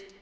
is.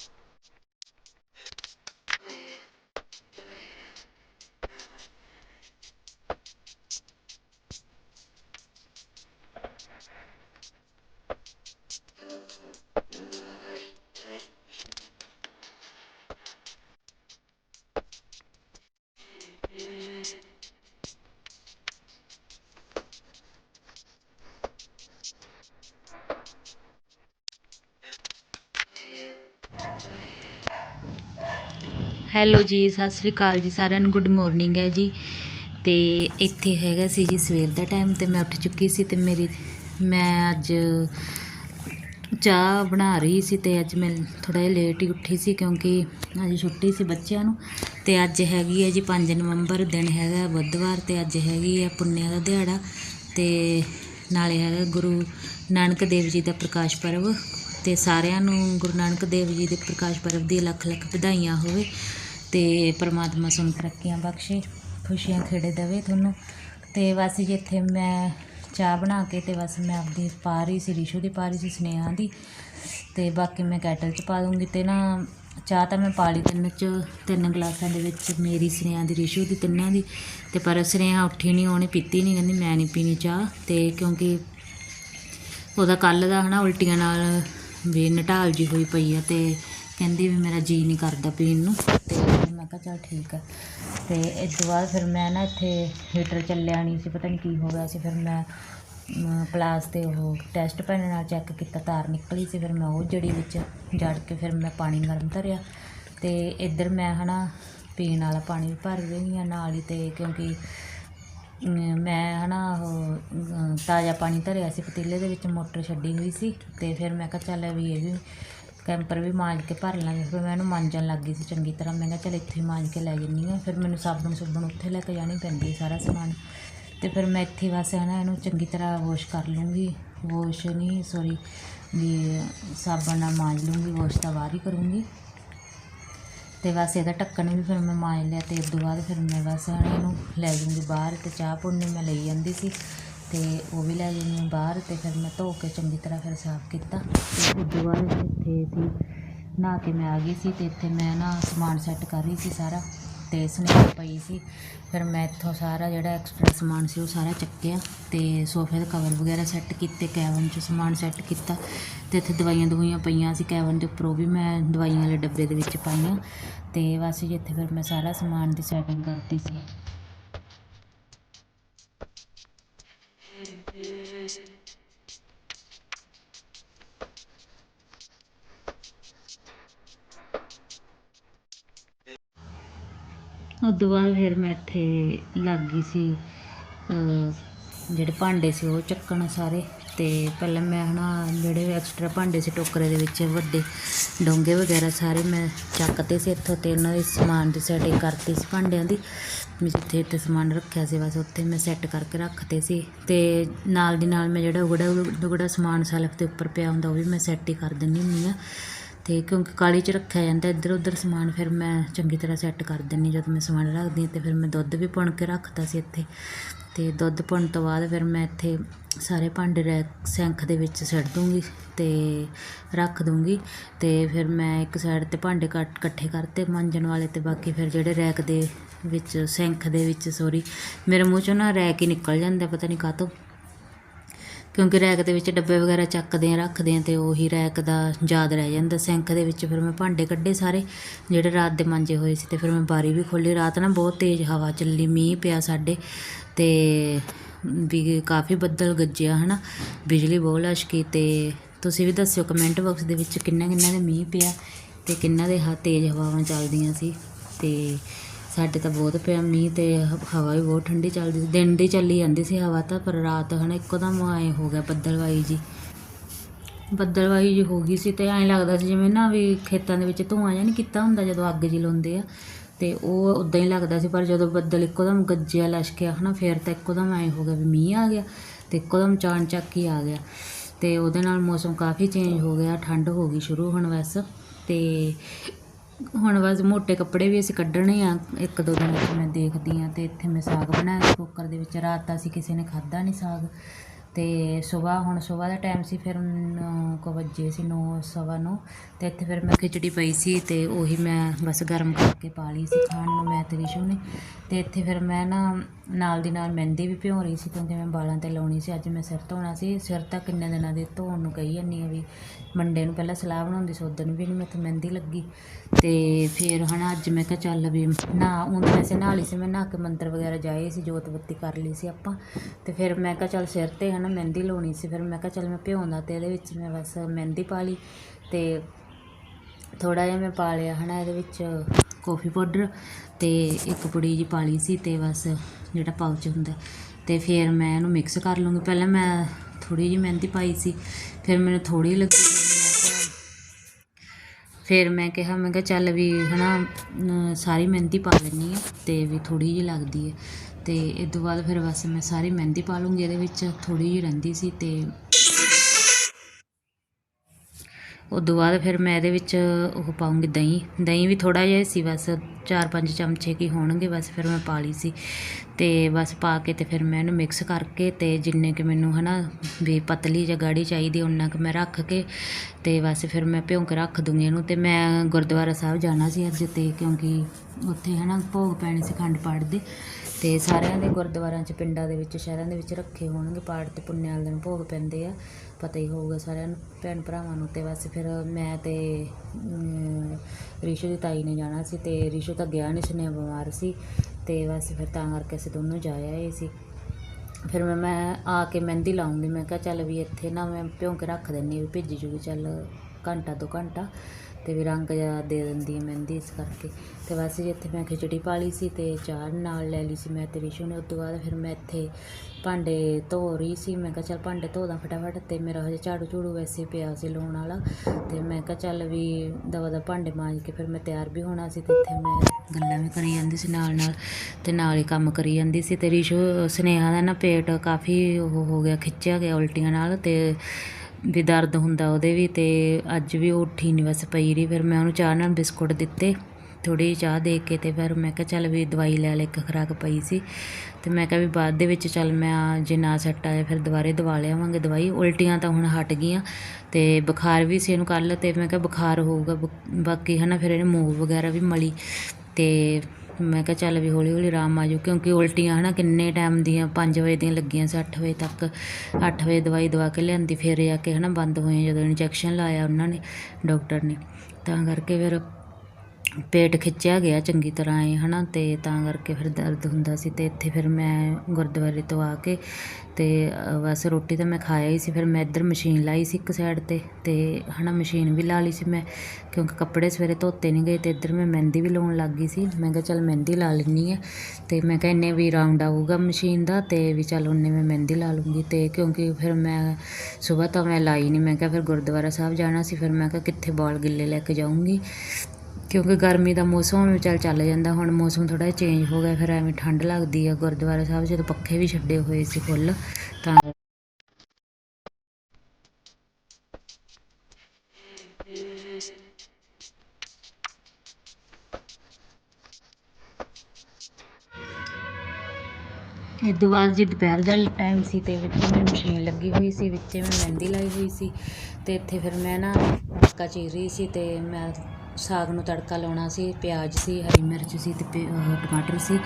Hello ਜੀ, ਸਤਿ ਸ੍ਰੀ ਅਕਾਲ ਜੀ ਸਾਰਿਆਂ ਨੂੰ, ਗੁੱਡ ਮਾਰਨਿੰਗ ਹੈ ਜੀ। ਤੇ ਇੱਥੇ ਹੈਗਾ ਸੀ ਜੀ ਸਵੇਰ ਦਾ ਟਾਈਮ ਤੇ ਮੈਂ ਉੱਠ ਚੁੱਕੀ ਸੀ ਤੇ ਮੇਰੀ, ਮੈਂ ਅੱਜ ਚਾਹ ਬਣਾ ਰਹੀ ਸੀ ਤੇ ਅੱਜ ਮੈਂ ਥੋੜਾ ਜਿਹਾ ਲੇਟ ਹੀ ਉੱਠੀ ਸੀ ਕਿਉਂਕਿ ਅੱਜ ਛੁੱਟੀ ਸੀ ਬੱਚਿਆਂ ਨੂੰ। ਤੇ ਅੱਜ ਹੈਗੀ ਹੈ ਜੀ 5 ਨਵੰਬਰ, ਦਿਨ ਹੈਗਾ ਬੁੱਧਵਾਰ ਤੇ ਅੱਜ ਹੈਗੀ ਹੈ ਪੁੰਨਿਆ ਦਾ ਦਿਹਾੜਾ। ਤੇ ਨਾਲੇ ਹੈਗਾ ਗੁਰੂ ਨਾਨਕ ਦੇਵ ਜੀ ਦਾ ਪ੍ਰਕਾਸ਼ ਪਰਬ ਅਤੇ ਸਾਰਿਆਂ ਨੂੰ ਗੁਰੂ ਨਾਨਕ ਦੇਵ ਜੀ ਦੇ ਪ੍ਰਕਾਸ਼ ਪਰਬ ਦੀ ਲੱਖ ਲੱਖ ਵਧਾਈਆਂ ਹੋਵੇ ਤੇ ਪ੍ਰਮਾਤਮਾ ਸਾਨੂੰ ਤਰੱਕੀਆਂ ਬਖਸ਼ੇ, ਖੁਸ਼ੀਆਂ ਖੇੜੇ ਦੇਵੇ ਤੁਹਾਨੂੰ। ਤੇ ਬਸ ਜਿੱਥੇ ਮੈਂ ਚਾਹ ਬਣਾ ਕੇ ਤੇ ਬਸ ਮੈਂ ਆਪਦੀ ਪਾ ਰਹੀ ਸੀ, ਰਿਸ਼ੂ ਦੀ ਪਾ ਰਹੀ ਸੀ, ਸਨੇਹਾ ਦੀ। ਤੇ ਬਾਕੀ ਮੈਂ ਕੈਟਲ 'ਚ ਪਾ ਦੂੰਗੀ ਤੇ ਨਾ ਚਾਹ ਤਾਂ ਮੈਂ ਪਾ ਲਈ ਤਿੰਨ ਚ, ਤਿੰਨ ਗਲਾਸਾਂ ਦੇ ਵਿੱਚ ਮੇਰੀ ਸਨੇਹਾ ਦੀ, ਰਿਸ਼ੂ ਦੀ ਤਿੰਨਾਂ ਦੀ। ਤੇ ਪਰ ਸਨੇਹਾ ਉੱਠੀ ਨਹੀਂ ਉਹਨੇ ਪੀਤੀ ਨਹੀਂ ਕਹਿੰਦੀ ਮੈਂ ਨਹੀਂ ਪੀਣੀ ਚਾਹ। ਤੇ ਕਿਉਂਕਿ ਉਹਦਾ ਕੱਲ ਦਾ ਹਨਾ ਉਲਟੀਆਂ ਨਾਲ ਵੀ ਨਟਾਲ ਜੀ ਹੋਈ ਪਈ ਆ ਤੇ ਕਹਿੰਦੀ ਵੀ ਮੇਰਾ ਜੀ ਨਹੀਂ ਕਰਦਾ ਪੀਣ ਨੂੰ। ਤੇ ਮੈਂ ਕਿਹਾ ਚੱਲ ਠੀਕ ਆ। ਤੇ ਇਸ ਤੋਂ ਬਾਅਦ ਫਿਰ ਮੈਂ ਨਾ ਇੱਥੇ ਹੀਟਰ ਚੱਲਿਆ ਨਹੀਂ ਸੀ, ਪਤਾ ਨਹੀਂ ਕੀ ਹੋ ਗਿਆ ਸੀ। ਫਿਰ ਮੈਂ ਪਲਾਸ ਤੇ ਉਹ ਟੈਸਟ ਪੈਨ ਨਾਲ ਚੈੱਕ ਕੀਤਾ, ਤਾਰ ਨਿਕਲੀ ਸੀ। ਫਿਰ ਮੈਂ ਉਹ ਜੜੀ ਵਿੱਚ ਜੜ ਕੇ ਫਿਰ ਮੈਂ ਪਾਣੀ ਗਰਮ ਧਰਿਆ। ਤੇ ਇੱਧਰ ਮੈਂ ਹਨਾ ਪੀਣ ਵਾਲਾ ਪਾਣੀ ਵੀ ਭਰ ਰਹੀ ਹਾਂ ਨਾਲ ਹੀ ਤੇ ਕਿਉਂਕਿ ਮੈਂ ਹੈ ਨਾ ਉਹ ਤਾਜ਼ਾ ਪਾਣੀ ਧਰਿਆ ਸੀ ਪਤੀਲੇ ਦੇ ਵਿੱਚ, ਮੋਟਰ ਛੱਡੀ ਹੋਈ ਸੀ ਅਤੇ ਫਿਰ ਮੈਂ ਕਿਹਾ ਚੱਲ ਵੀ ਇਹ ਵੀ ਕੈਂਪਰ ਵੀ ਮਾਂਜ ਕੇ ਭਰ ਲਾਂਗੇ। ਫਿਰ ਮੈਂ ਇਹਨੂੰ ਮਾਂਜਣ ਲੱਗ ਗਈ ਸੀ ਚੰਗੀ ਤਰ੍ਹਾਂ। ਮੈਂ ਕਿਹਾ ਚੱਲ ਇੱਥੇ ਹੀ ਮਾਂਜ ਕੇ ਲੈ ਜੰਨੀ ਆ ਫਿਰ ਮੈਨੂੰ ਸਾਬਣ ਸੁਬਣ ਉੱਥੇ ਲੈ ਕੇ ਜਾਣੀ ਪੈਂਦੀ ਸਾਰਾ ਸਮਾਨ। ਤੇ ਫਿਰ ਮੈਂ ਇੱਥੇ ਬਸ ਹੈ ਨਾ ਇਹਨੂੰ ਚੰਗੀ ਤਰ੍ਹਾਂ ਵਾਸ਼ ਕਰ ਲੂੰਗੀ। ਵਾਸ਼ ਨਹੀਂ ਸੌਰੀ ਵੀ ਸਾਬਣ ਨਾਲ ਮਾਂਜ ਲੂੰਗੀ ਵਾਸ਼ ਤਾਂ ਬਾਹਰ ਹੀ ਕਰੂੰਗੀ। ਤੇ ਬਸ ਇਹਦਾ ਢੱਕਣ ਵੀ ਫਿਰ ਮੈਂ ਮਾਂਜ ਲਿਆ ਤੇ ਉਸ ਤੋਂ ਬਾਅਦ ਫਿਰ ਮੈਂ ਬਸ ਹੁਣ ਇਹਨੂੰ ਲੈ ਜੂੰਗੀ ਬਾਹਰ ਤੇ ਚਾਹ ਪੁੰਨੀ ਮੈਂ ਲਈ ਜਾਂਦੀ ਸੀ ਤੇ ਉਹ ਵੀ ਲੈ ਜੂੰਗੀ ਬਾਹਰ ਤੇ ਫਿਰ ਮੈਂ ਧੋ ਕੇ ਚੰਗੀ ਤਰ੍ਹਾਂ ਫਿਰ ਸਾਫ਼ ਕੀਤਾ ਤੇ ਉਸ ਤੋਂ ਬਾਅਦ ਇੱਥੇ ਸੀ, ਨਹਾ ਕੇ ਮੈਂ ਆ ਗਈ ਸੀ ਤੇ ਇੱਥੇ ਮੈਂ ਨਾ ਸਮਾਨ ਸੈੱਟ ਕਰ ਰਹੀ ਸੀ ਸਾਰਾ ਤੇ ਸਨੇਹ ਪਈ ਸੀ। ਫਿਰ ਮੈਂ ਇੱਥੋਂ ਸਾਰਾ ਜਿਹੜਾ ਐਕਸਟਰਾ ਸਮਾਨ ਸੀ ਉਹ ਸਾਰਾ ਚੱਕਿਆ ਤੇ ਸੋਫੇ ਦੇ ਕਵਰ ਵਗੈਰਾ ਸੈੱਟ ਕੀਤੇ, ਕੈਬਨ 'ਚ ਸਮਾਨ ਸੈੱਟ ਕੀਤਾ ਅਤੇ ਇੱਥੇ ਦਵਾਈਆਂ ਦਵਾਈਆਂ ਪਈਆਂ ਸੀ ਕੈਬਨ ਦੇ ਉੱਪਰ ਉਹ ਵੀ ਮੈਂ ਦਵਾਈਆਂ ਵਾਲੇ ਡੱਬੇ ਦੇ ਵਿੱਚ ਪਾਈਆਂ ਅਤੇ ਬਸ ਜੀ ਇੱਥੇ ਫਿਰ ਮੈਂ ਸਾਰਾ ਸਮਾਨ ਦੀ ਸੈਟਿੰਗ ਕਰਤੀ ਸੀ। ਉਸ ਤੋਂ ਬਾਅਦ ਫਿਰ ਮੈਂ ਇੱਥੇ ਲੱਗ ਗਈ ਸੀ ਜਿਹੜੇ ਭਾਂਡੇ ਸੀ ਉਹ ਚੱਕਣ ਸਾਰੇ। ਤੇ ਪਹਿਲਾਂ ਮੈਂ ਹਨਾ ਜਿਹੜੇ ਐਕਸਟਰਾ ਭਾਂਡੇ ਸੀ ਟੋਕਰੇ ਦੇ ਵਿੱਚ, ਵੱਡੇ ਡੋਂਗੇ ਵਗੈਰਾ ਸਾਰੇ ਮੈਂ ਚੱਕਤੇ ਸੀ ਇੱਥੋਂ ਤੇ ਉਹਨਾਂ ਦੇ ਸਮਾਨ ਦੀ ਸੈਟਿੰਗ ਕਰਤੀ ਸੀ ਭਾਂਡਿਆਂ ਦੀ। ਵੀ ਜਿੱਥੇ ਇੱਥੇ ਸਮਾਨ ਰੱਖਿਆ ਸੀ ਬਸ ਉੱਥੇ ਮੈਂ ਸੈੱਟ ਕਰਕੇ ਰੱਖਤੇ ਸੀ ਤੇ ਨਾਲ ਦੀ ਨਾਲ ਮੈਂ ਜਿਹੜਾ ਉਗੜਾ ਉਗੜਾ ਸਮਾਨ ਸੈਲਫ ਦੇ ਉੱਪਰ ਪਿਆ ਹੁੰਦਾ ਉਹ ਵੀ ਮੈਂ ਸੈੱਟ ਹੀ ਕਰ ਦਿੰਦੀ ਹੁੰਦੀ ਆ ਤੇ ਕਿਉਂਕਿ ਕਾਲੀ 'ਚ ਰੱਖਿਆ ਜਾਂਦਾ, ਇੱਧਰ ਉੱਧਰ ਸਮਾਨ ਫਿਰ ਮੈਂ ਚੰਗੀ ਤਰ੍ਹਾਂ ਸੈੱਟ ਕਰ ਦਿੰਦੀ ਜਦੋਂ ਮੈਂ ਸਮਾਨ ਰੱਖਦੀ ਹਾਂ ਤੇ ਫਿਰ ਮੈਂ ਦੁੱਧ ਵੀ ਪੁਣ ਕੇ ਰੱਖਤਾ ਸੀ ਇੱਥੇ। ਅਤੇ ਦੁੱਧ ਪੁਣ ਤੋਂ ਬਾਅਦ ਫਿਰ ਮੈਂ ਇੱਥੇ ਸਾਰੇ ਭਾਂਡੇ ਰੈਕ ਸੈਂਖ ਦੇ ਵਿੱਚ ਸਿੱਟ ਦੂੰਗੀ ਅਤੇ ਰੱਖ ਦੂੰਗੀ ਅਤੇ ਫਿਰ ਮੈਂ ਇੱਕ ਸਾਈਡ ਤੇ ਭਾਂਡੇ ਕੱਟ, ਇਕੱਠੇ ਕਰਤੇ ਮਾਂਜਣ ਵਾਲੇ ਅਤੇ ਬਾਕੀ ਫਿਰ ਜਿਹੜੇ ਰੈਕ ਦੇ ਵਿੱਚ, ਸੈਂਖ ਦੇ ਵਿੱਚ ਸੋਰੀ ਮੇਰੇ ਮੂੰਹ ਚੋਂ ਨਾ ਰੈਕ ਹੀ ਨਿਕਲ ਜਾਂਦਾ ਪਤਾ ਨਹੀਂ ਕਾਹਤੋਂ। ਕਿਉਂਕਿ ਰੈਕ ਦੇ ਵਿੱਚ ਡੱਬੇ ਵਗੈਰਾ ਚੱਕਦੇ ਆ, ਰੱਖਦੇ ਆ ਤੇ ਉਹੀ ਰੈਕ ਦਾ ਯਾਦ ਰਹਿ ਜਾਂਦਾ। ਸਿੰਕ ਦੇ ਵਿੱਚ ਫਿਰ ਮੈਂ ਭਾਂਡੇ ਕੱਢੇ ਸਾਰੇ, ਜਿਹੜੇ ਰਾਤ ਦੇ ਮਾਂਜੇ ਹੋਏ ਸੀ ਤੇ ਫਿਰ ਮੈਂ ਬਾਰੀ ਵੀ ਖੋਲੀ ਰਾਤ ਨਾ ਬਹੁਤ ਤੇਜ਼ ਹਵਾ ਚੱਲੀ, ਮੀਂਹ ਪਿਆ ਸਾਡੇ ਤੇ ਵੀ ਕਾਫੀ ਬੱਦਲ ਗੱਜਿਆ, ਹਨਾ। ਬਿਜਲੀ ਬਹੁਤ ਲਸ਼ਕੀ ਤੇ ਤੁਸੀਂ ਵੀ ਦੱਸਿਓ ਕਮੈਂਟ ਬਾਕਸ ਦੇ ਵਿੱਚ ਕਿੰਨਾ ਕਿੰਨਾ ਦੇ ਮੀਂਹ ਪਿਆ ਤੇ ਕਿੰਨਾ ਦੇ ਹ ਤੇਜ਼ ਹਵਾਵਾਂ ਚੱਲਦੀਆਂ ਸੀ ਤੇ ਸਾਡੇ ਤਾਂ ਬਹੁਤ ਪਿਆ, ਮੀਂਹ ਤੇ ਹ- ਹਵਾ ਵੀ ਬਹੁਤ ਠੰਡੀ ਚੱਲਦੀ ਸੀ। ਦਿਨ ਦੀ ਚੱਲੀ ਜਾਂਦੀ ਸੀ ਹਵਾ ਤਾਂ, ਪਰ ਰਾਤ ਹਨਾ ਇੱਕੋ ਦਮ ਆਏ ਹੋ ਗਿਆ ਬੱਦਲਵਾਈ ਜੀ। ਬੱਦਲਵਾਈ ਜੀ ਹੋ ਗਈ ਸੀ ਤੇ ਐਂ ਲੱਗਦਾ ਸੀ ਜਿਵੇਂ ਨਾ ਵੀ ਖੇਤਾਂ ਦੇ ਵਿੱਚ ਧੂਆਂ ਜਿਹਾ ਨਹੀਂ ਕੀਤਾ ਹੁੰਦਾ ਜਦੋਂ ਅੱਗ ਜੀ ਲਾਉਂਦੇ ਆ। ਤੇ ਉਹ ਉਦਾਂ ਹੀ ਲੱਗਦਾ ਸੀ, ਪਰ ਜਦੋਂ ਬੱਦਲ ਇੱਕੋਦਮ ਗੱਜਿਆ, ਲਸ਼ਕਿਆ ਹਨਾ, ਫੇਰ ਤਾਂ ਇੱਕੋਦਮ ਐਂ ਹੋ ਗਿਆ ਵੀ ਮੀਂਹ ਆ ਗਿਆ ਤੇ ਇੱਕੋਦਮ ਚਾਣ ਚੱਕ ਹੀ ਆ ਗਿਆ। ਤੇ ਉਹਦੇ ਨਾਲ ਮੌਸਮ ਕਾਫੀ ਚੇਂਜ ਹੋ ਗਿਆ, ਠੰਡ ਹੋ ਗਈ ਸ਼ੁਰੂ ਹੁਣ ਬਸ। ਤੇ ਹੁਣ ਬਸ ਮੋਟੇ ਕੱਪੜੇ ਵੀ ਅਸੀਂ ਕੱਢਣੇ ਆ, ਇੱਕ ਦੋ ਦਿਨ ਵਿੱਚ ਮੈਂ ਦੇਖਦੀ ਆ ਤੇ ਇੱਥੇ ਮੈਂ ਸਾਗ ਬਣਾਇਆ ਕੁੱਕਰ ਦੇ ਵਿੱਚ ਰਾਤ ਅਸੀਂ ਕਿਸੇ ਨੇ ਖਾਦਾ ਨਹੀਂ ਸਾਗ। ਅਤੇ ਸਵੇਰ ਹੁਣ ਸਵੇਰ ਦਾ ਟਾਈਮ ਸੀ, ਫਿਰ ਨੌ ਕੁ ਵੱਜੇ ਸੀ, ਨੌ, ਸਵਾ ਨੌ ਅਤੇ ਇੱਥੇ ਫਿਰ ਮੈਂ ਖਿਚੜੀ ਪਈ ਸੀ ਅਤੇ ਉਹੀ ਮੈਂ ਬਸ ਗਰਮ ਕਰਕੇ ਪਾ ਲਈ ਸੀ ਖਾਣ ਨੂੰ, ਮੈਂ ਤੇ ਰਿਸ਼ੂ ਨੇ। ਅਤੇ ਇੱਥੇ ਫਿਰ ਮੈਂ ਨਾ ਨਾਲ ਦੀ ਨਾਲ ਮਹਿੰਦੀ ਵੀ ਭਿਉਂ ਰਹੀ ਸੀ, ਕਿਉਂਕਿ ਮੈਂ ਬਾਲਾਂ ਤੇ ਲਾਉਣੀ ਸੀ, ਅੱਜ ਮੈਂ ਸਿਰ ਧੋਣਾ ਸੀ। ਸਿਰ ਤਾਂ ਕਿੰਨੇ ਦਿਨਾਂ ਦੇ ਧੋਣ ਨੂੰ ਕਹੀ ਜਾਂਦੀ ਆ ਵੀ ਮੰਡੇ ਨੂੰ ਪਹਿਲਾਂ ਸਲਾਹ ਬਣਾਉਂਦੀ ਸੀ ਉਦੋਂ ਵੀ ਨਹੀਂ ਮੈਥੇ ਮਹਿੰਦੀ ਲੱਗੀ। ਅਤੇ ਫਿਰ ਹਨਾ, ਅੱਜ ਮੈਂ ਕਿਹਾ ਚੱਲ ਵੀ ਨਾ ਉਹ ਵੈਸੇ ਨਹਾ ਲਈ ਸੀ, ਮੈਂ ਨਹਾ ਕੇ ਮੰਦਰ ਵਗੈਰਾ ਜਾਏ ਸੀ ਜੋਤ ਬੱਤੀ ਕਰ ਲਈ ਸੀ ਆਪਾਂ। ਅਤੇ ਫਿਰ ਮੈਂ ਕਿਹਾ ਚੱਲ ਸਿਰ ਤੇ ਹਨਾ ਮਹਿੰਦੀ ਲਾਉਣੀ ਸੀ ਫਿਰ ਮੈਂ ਕਿਹਾ ਚੱਲ ਮੈਂ ਭਿਉਂਦਾ ਤੇ ਇਹਦੇ ਵਿੱਚ ਮੈਂ ਬਸ ਮਹਿੰਦੀ ਪਾ ਲਈ ਤੇ ਥੋੜਾ ਜਿਹਾ ਮੈਂ ਪਾ ਲਿਆ ਹਨਾ ਇਹਦੇ ਵਿੱਚ ਕਾਫੀ ਪਾਊਡਰ ਤੇ ਇੱਕ ਪੁੜੀ ਜੀ ਪਾ ਲਈ ਸੀ ਤੇ ਬਸ ਜਿਹੜਾ ਪਾਊਚ ਹੁੰਦਾ ਤੇ ਫਿਰ ਮੈਂ ਇਹਨੂੰ ਮਿਕਸ ਕਰ ਲੂੰਗੀ। ਪਹਿਲਾਂ ਮੈਂ ਥੋੜੀ ਜਿਹੀ ਮਹਿੰਦੀ ਪਾਈ ਸੀ ਫਿਰ ਮੈਨੂੰ ਥੋੜੀ ਲੱਗੀ। ਫਿਰ ਮੈਂ ਕਿਹਾ ਮੈਂ ਕਿਹਾ ਚੱਲ ਵੀ ਹਨਾ ਅਮ, ਸਾਰੀ ਮਹਿੰਦੀ ਪਾ ਲੈਣੀ ਆ ਤੇ ਵੀ ਥੋੜੀ ਜਿਹੀ ਲੱਗਦੀ ਹੈ। ਅਤੇ ਇਹ ਤੋਂ ਬਾਅਦ ਫਿਰ ਬਸ ਮੈਂ ਸਾਰੀ ਮਹਿੰਦੀ ਪਾ ਲੂੰਗੀ, ਇਹਦੇ ਵਿੱਚ ਥੋੜ੍ਹੀ ਜਿਹੀ ਰਹਿੰਦੀ ਸੀ ਤੇ ਉਦੋਂ ਬਾਅਦ ਫਿਰ ਮੈਂ ਇਹਦੇ ਵਿੱਚ ਉਹ ਪਾਉਂਗੀ ਦਹੀਂ। ਦਹੀਂ ਵੀ ਥੋੜਾ ਜਿਹਾ ਸੀ, ਬਸ 4-5 ਚਮਚੇ ਕੀ ਹੋਣਗੇ, ਬਸ ਫਿਰ ਮੈਂ ਪਾ ਲਈ ਸੀ। ਤੇ ਬਸ ਪਾ ਕੇ ਤੇ ਫਿਰ ਮੈਂ ਇਹਨੂੰ ਮਿਕਸ ਕਰਕੇ ਤੇ ਜਿੰਨੇ ਕਿ ਮੈਨੂੰ ਹਨਾ ਵੀ ਪਤਲੀ ਜਾਂ ਗਾੜੀ ਚਾਹੀਦੀ ਉਹਨਾਂ ਕਿ ਮੈਂ ਰੱਖ ਕੇ ਤੇ ਬਸ ਫਿਰ ਮੈਂ ਭਿਉਂ ਕੇ ਰੱਖ ਦੂੰਗੀ ਇਹਨੂੰ ਤੇ ਮੈਂ ਗੁਰਦੁਆਰਾ ਸਾਹਿਬ ਜਾਣਾ ਸੀ ਅੱਜ ਤੇ ਕਿਉਂਕਿ ਉੱਥੇ ਹਨਾ ਭੋਗ ਪੈਣੇ ਸੀ ਖੰਡ ਪਾਠ ਦੇ। ਤੇ ਸਾਰਿਆਂ ਦੇ ਗੁਰਦੁਆਰਿਆਂ 'ਚ, ਪਿੰਡਾਂ ਦੇ ਵਿੱਚ, ਸ਼ਹਿਰਾਂ ਦੇ ਵਿੱਚ ਰੱਖੇ ਹੋਣਗੇ ਪਾਠ ਤੇ ਪੁੰਨਿਆ ਵਾਲੇ ਦਿਨ ਭੋਗ ਪੈਂਦੇ ਆ, ਪਤਾ ਹੀ ਹੋਊਗਾ ਸਾਰਿਆਂ ਨੂੰ, ਭੈਣ ਭਰਾਵਾਂ ਨੂੰ ਤੇ ਬਸ ਫਿਰ ਮੈਂ ਤੇ ਰਿਸ਼ੂ ਦੀ ਤਾਈ ਨੇ ਜਾਣਾ ਸੀ ਤੇ ਰਿਸ਼ੂ ਤਾਂ ਗਿਆ ਨਹੀਂ ਸੀ ਬਿਮਾਰ ਸੀ ਤੇ ਬਸ ਫਿਰ ਤਾਂ ਕਰਕੇ ਅਸੀਂ ਦੋਨੋਂ ਜਾ ਆਏ ਸੀ। ਫਿਰ ਮੈਂ ਮੈਂ ਆ ਕੇ ਮਹਿੰਦੀ ਲਾਉਂਗੀ ਮੈਂ ਕਿਹਾ ਚੱਲ ਵੀ ਇੱਥੇ ਨਾ ਮੈਂ ਭਿਉਂ ਕੇ ਰੱਖ ਦਿੰਨੀ ਵੀ ਭਿੱਜ ਜੂਗੀ, ਚੱਲ ਘੰਟਾ ਦੋ ਘੰਟਾ ਤੇ ਵੀ ਰੰਗ ਜਿਹਾ ਦੇ ਦਿੰਦੀ ਹੈ ਮਹਿੰਦੀ ਇਸ ਕਰਕੇ। ਤੇ ਬਸ ਜਿੱਥੇ ਮੈਂ ਖਿਚੜੀ ਪਾ ਲਈ ਸੀ ਤੇ ਚਾਹ ਨਾਲ ਲੈ ਲਈ ਸੀ ਮੈਂ ਤੇ ਰਿਸ਼ੂ ਨੇ ਉਸ ਤੋਂ ਬਾਅਦ ਫਿਰ ਮੈਂ ਇੱਥੇ ਭਾਂਡੇ ਧੋ ਰਹੀ ਸੀ। ਮੈਂ ਕਿਹਾ ਚੱਲ ਭਾਂਡੇ ਧੋ ਦਾਂ ਫਟਾਫਟ ਤੇ ਮੇਰਾ ਹਜੇ ਝਾੜੂ ਝੂੜੂ ਵੈਸੇ ਪਿਆ ਸੀ ਲਾਉਣ ਵਾਲਾ ਤੇ ਮੈਂ ਕਿਹਾ ਚੱਲ ਵੀ ਦਵਾ ਦਾ ਭਾਂਡੇ ਮਾਂਜ ਕੇ ਫਿਰ ਮੈਂ ਤਿਆਰ ਵੀ ਹੋਣਾ ਸੀ ਤੇ ਇੱਥੇ ਮੈਂ ਗੱਲਾਂ ਵੀ ਕਰੀ ਜਾਂਦੀ ਸੀ ਨਾਲ ਨਾਲ ਤੇ ਨਾਲ ਹੀ ਕੰਮ ਕਰੀ ਜਾਂਦੀ ਸੀ ਤੇ ਰਿਸ਼ੂ, ਸੁਨੇਹਾ ਦਾ ਨਾ ਪੇਟ ਕਾਫੀ ਉਹ ਹੋ ਗਿਆ, ਖਿੱਚਿਆ ਗਿਆ ਉਲਟੀਆਂ ਨਾਲ ਤੇ ਵੀ ਦਰਦ ਹੁੰਦਾ ਉਹਦੇ ਵੀ ਅਤੇ ਅੱਜ ਵੀ ਉਹ ਉੱਠੀ ਨਹੀਂ ਬਸ ਪਈ ਰਹੀ। ਫਿਰ ਮੈਂ ਉਹਨੂੰ ਚਾਹ ਨਾਲ ਬਿਸਕੁਟ ਦਿੱਤੇ, ਥੋੜ੍ਹੀ ਜਿਹੀ ਚਾਹ ਦੇ ਕੇ ਅਤੇ ਫਿਰ ਮੈਂ ਕਿਹਾ ਚੱਲ ਵੀ ਦਵਾਈ ਲੈ ਲੈ, ਇੱਕ ਖੁਰਾਕ ਪਈ ਸੀ। ਅਤੇ ਮੈਂ ਕਿਹਾ ਵੀ ਬਾਅਦ ਦੇ ਵਿੱਚ ਚੱਲ ਮੈਂ ਜੇ ਨਾ ਸੈੱਟ ਆਇਆ ਫਿਰ ਦੁਬਾਰੇ ਦਵਾ ਲਿਆਵਾਂਗੇ ਦਵਾਈ। ਉਲਟੀਆਂ ਤਾਂ ਹੁਣ ਹਟ ਗਈਆਂ ਅਤੇ ਬੁਖਾਰ ਵੀ ਸੀ ਇਹਨੂੰ ਕੱਲ੍ਹ ਅਤੇ ਮੈਂ ਕਿਹਾ ਬੁਖਾਰ ਹੋਊਗਾ, ਬੁ- ਬਾਕੀ ਨਾ ਫਿਰ ਇਹਨੇ ਮੂਵ ਵਗੈਰਾ ਵੀ ਮਲੀ ਅਤੇ ਮੈਂ ਕਿਹਾ ਚੱਲ ਵੀ ਹੌਲੀ ਹੌਲੀ ਆਰਾਮ ਆ ਜਾਊ, ਕਿਉਂਕਿ ਉਲਟੀਆਂ ਹੈ ਨਾ ਕਿੰਨੇ ਟਾਈਮ ਦੀਆਂ, ਪੰਜ ਵਜੇ ਦੀਆਂ ਲੱਗੀਆਂ ਸੀ, ਅੱਠ ਵਜੇ ਤੱਕ। ਅੱਠ ਵਜੇ ਦਵਾਈ ਦਵਾ ਕੇ ਲਿਆਂਦੀ, ਫਿਰ ਜਾ ਕੇ ਹੈ ਨਾ ਬੰਦ ਹੋਈਆਂ ਜਦੋਂ ਇੰਜੈਕਸ਼ਨ ਲਾਇਆ ਉਹਨਾਂ ਨੇ ਡਾਕਟਰ ਨੇ। ਤਾਂ ਕਰਕੇ ਫਿਰ ਪੇਟ ਖਿੱਚਿਆ ਗਿਆ ਚੰਗੀ ਤਰ੍ਹਾਂ ਹੈ ਨਾ ਅਤੇ ਤਾਂ ਕਰਕੇ ਫਿਰ ਦਰਦ ਹੁੰਦਾ ਸੀ ਅਤੇ ਇੱਥੇ ਫਿਰ ਮੈਂ ਗੁਰਦੁਆਰੇ ਤੋਂ ਆ ਕੇ ਅਤੇ ਬਸ ਰੋਟੀ ਤਾਂ ਮੈਂ ਖਾਇਆ ਹੀ ਸੀ, ਫਿਰ ਮੈਂ ਇੱਧਰ ਮਸ਼ੀਨ ਲਾਈ ਸੀ ਇੱਕ ਸਾਈਡ ਤੇ ਅਤੇ ਹੈ ਨਾ ਮਸ਼ੀਨ ਵੀ ਲਾ ਲਈ ਸੀ ਮੈਂ, ਕਿਉਂਕਿ ਕੱਪੜੇ ਸਵੇਰੇ ਧੋਤੇ ਨਹੀਂ ਗਏ ਅਤੇ ਇੱਧਰ ਮੈਂ ਮਹਿੰਦੀ ਵੀ ਲਾਉਣ ਲੱਗ ਗਈ ਸੀ। ਮੈਂ ਕਿਹਾ ਚੱਲ ਮਹਿੰਦੀ ਲਾ ਲੈਂਦੀ ਹਾਂ ਅਤੇ ਮੈਂ ਕਿਹਾ ਇੰਨੇ ਵੀ ਰਾਊਂਡ ਆਊਗਾ ਮਸ਼ੀਨ ਦਾ ਅਤੇ ਵੀ ਚੱਲ ਉਹਨੇ ਮੈਂ ਮਹਿੰਦੀ ਲਾ ਲੂੰਗੀ ਅਤੇ ਕਿਉਂਕਿ ਫਿਰ ਮੈਂ ਸਵੇਰ ਤਾਂ ਮੈਂ ਲਾਈ ਨਹੀਂ ਮੈਂ ਕਿਹਾ ਫਿਰ ਗੁਰਦੁਆਰਾ ਸਾਹਿਬ ਜਾਣਾ ਸੀ, ਫਿਰ ਮੈਂ ਕਿਹਾ ਕਿੱਥੇ ਬਾਲ ਗਿੱਲੇ ਲੈ ਕੇ ਜਾਊਂਗੀ। ਕਿਉਂਕਿ ਗਰਮੀ ਦਾ ਮੌਸਮ ਵੀ ਚੱਲ ਚੱਲ ਜਾਂਦਾ, ਹੁਣ ਮੌਸਮ ਥੋੜਾ ਜਿਹਾ ਚੇਂਜ ਹੋ ਗਿਆ, ਫਿਰ ਐਵੇਂ ਠੰਡ ਲੱਗਦੀ ਆ ਗੁਰਦੁਆਰਾ ਸਾਹਿਬ, ਜਦੋਂ ਪੱਖੇ ਵੀ ਛੱਡੇ ਹੋਏ ਸੀ ਫੁੱਲ, ਤਾਂ ਇਹ ਤੋਂ ਬਾਅਦ ਜੀ ਦੁਪਹਿਰ ਦਾ ਟਾਈਮ ਸੀ ਤੇ ਵਿੱਚ ਮੈਂ ਮਸ਼ੀਨ ਲੱਗੀ ਹੋਈ ਸੀ, ਵਿੱਚੇ ਮੈਂ ਮਹਿੰਦੀ ਲਾਈ ਹੋਈ ਸੀ ਤੇ ਇੱਥੇ ਫਿਰ ਮੈਂ ਨਾ ਮੱਕਾ ਚੀਰ ਰਹੀ ਸੀ ਤੇ ਮੈਂ ਸਾਗ ਨੂੰ ਤੜਕਾ ਲਾਉਣਾ ਸੀ, ਪਿਆਜ਼ ਸੀ, ਹਰੀ ਮਿਰਚ ਸੀ ਤੇ ਪਿ- ਟਮਾਟਰ ਸੀ।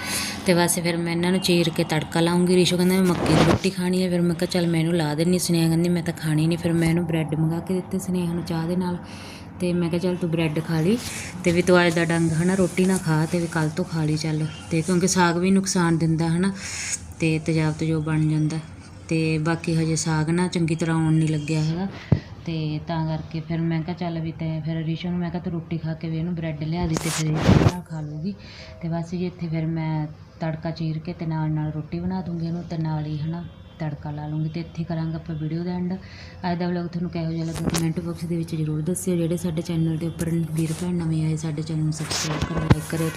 ਤੇ ਬਸ ਫਿਰ ਮੈਂ ਇਹਨਾਂ ਨੂੰ ਚੀਰ ਕੇ ਤੜਕਾ ਲਾਉਂਗੀ। ਰਿਸ਼ੂ ਕਹਿੰਦਾ ਮੈਂ ਮੱਕੀ ਦੀ ਰੋਟੀ ਖਾਣੀ ਹੈ। ਫਿਰ ਮੈਂ ਕਿਹਾ ਚੱਲ ਮੈਨੂੰ ਲਾ ਦਿੰਨੀ ਸੁਨੇਹਾ ਕਹਿੰਦੀ ਮੈਂ ਤਾਂ ਖਾਣੀ ਨਹੀਂ। ਫਿਰ ਮੈਂ ਇਹਨੂੰ ਬ੍ਰੈਡ ਮੰਗਾ ਕੇ ਦਿੱਤੇ ਸੁਨੇਹਾ ਨੂੰ ਚਾਹ ਦੇ ਨਾਲ। ਤੇ ਮੈਂ ਕਿਹਾ ਚੱਲ ਤੂੰ ਬ੍ਰੈਡ ਖਾ ਲਈ ਤੇ ਵੀ ਤੂੰ ਅੱਜ ਦਾ ਡੰਗ ਹਨਾ, ਰੋਟੀ ਨਾ ਖਾ ਤੇ ਵੀ ਕੱਲ ਤੋਂ ਖਾ ਲਈ ਚੱਲ। ਤੇ ਕਿਉਂਕਿ ਸਾਗ ਵੀ ਨੁਕਸਾਨ ਦਿੰਦਾ ਹਨਾ, ਤੇ ਤੇਜ਼ਾਬ ਤੇਜੋ ਬਣ ਜਾਂਦਾ। ਤੇ ਬਾਕੀ ਹਜੇ ਸਾਗ ਨਾ ਚੰਗੀ ਤਰ੍ਹਾਂ ਆਉਣ ਨਹੀਂ ਲੱਗਿਆ ਹੈਗਾ। ਅਤੇ ਤਾਂ ਕਰਕੇ ਫਿਰ ਮੈਂ ਕਿਹਾ ਚੱਲ ਵੀ ਤੇ ਫਿਰ ਰਿਸ਼ੂ ਨੂੰ ਮੈਂ ਕਿਹਾ ਤੂੰ ਰੋਟੀ ਖਾ ਕੇ ਵੀ ਇਹਨੂੰ ਬ੍ਰੈਡ ਲਿਆ ਦੇ ਤੇ ਫਿਰ ਇਹ ਇਹਦੇ ਨਾਲ ਖਾ ਲੂਗੀ ਅਤੇ ਬਸ ਜੀ ਇੱਥੇ ਫਿਰ ਮੈਂ ਤੜਕਾ ਚੀਰ ਕੇ ਅਤੇ ਨਾਲ ਨਾਲ ਰੋਟੀ ਬਣਾ ਦੂੰਗੀ ਇਹਨੂੰ ਅਤੇ ਨਾਲ ਹੀ ਹੈ ਨਾ ਤੜਕਾ ਲਾ ਲੂੰਗੀ ਅਤੇ ਇੱਥੇ ਕਰਾਂਗੇ ਆਪਾਂ ਵੀਡੀਓ ਦਾ ਐਂਡ ਅੱਜ ਦਾ ਵਲੌਗ ਤੁਹਾਨੂੰ ਕਿਹੋ ਜਿਹਾ ਲੱਗਾ ਕਮੈਂਟ ਬਾਕਸ ਦੇ ਵਿੱਚ ਜ਼ਰੂਰ ਦੱਸਿਓ। ਜਿਹੜੇ ਸਾਡੇ ਚੈਨਲ ਦੇ ਉੱਪਰ ਵੀਰ ਭੈਣ ਨਵੇਂ ਆਏ ਸਾਡੇ ਚੈਨਲ ਨੂੰ ਸਬਸਕ੍ਰਾਈਬ ਕਰੋ ਲਾਈਕ ਕਰਿਓ ਅਤੇ